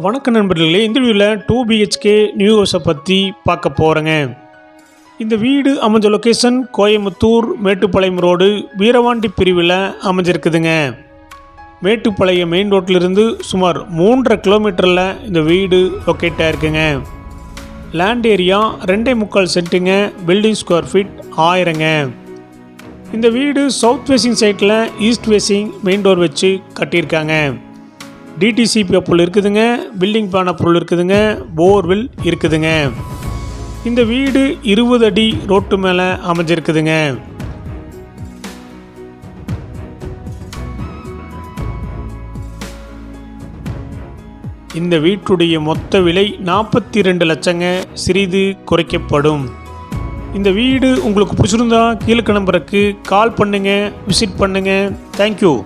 வணக்க நண்பர்களே இந்த வீடியோவில் டூ பிஹெச்கே நியூ ஹவுஸை பற்றி பார்க்க போகிறேங்க இந்த வீடு அமைஞ்ச லொக்கேஷன் கோயம்புத்தூர் மேட்டுப்பாளையம் ரோடு வீரவாண்டி பிரிவில் அமைஞ்சிருக்குதுங்க. மேட்டுப்பாளையம் மெயின் ரோட்டிலிருந்து சுமார் மூன்றரை கிலோமீட்டரில் இந்த வீடு லொக்கேட் ஆயிருக்குங்க. லேண்ட் ஏரியா ரெண்டே முக்கால் சென்ட்டுங்க பில்டிங் ஸ்கொயர் ஃபீட் ஆயிரங்க. இந்த வீடு சவுத் ஃபேஸிங் சைட்டில் ஈஸ்ட் ஃபேஸிங் மெயின் டோர் வச்சு கட்டியிருக்காங்க. டிடிசிபி பொருள் இருக்குதுங்க. பில்டிங் பான பொருள் இருக்குதுங்க. போர்வில் இருக்குதுங்க. இந்த வீடு இருபது அடி ரோட்டு மேலே அமைஞ்சிருக்குதுங்க. இந்த வீட்டுடைய மொத்த விலை நாற்பத்தி ரெண்டு லட்சங்க. சிறிது குறைக்கப்படும். இந்த வீடு உங்களுக்கு பிடிச்சிருந்தா கீழே கிளம்புறக்கு கால் பண்ணுங்கள் விசிட் பண்ணுங்கள் தேங்க்யூ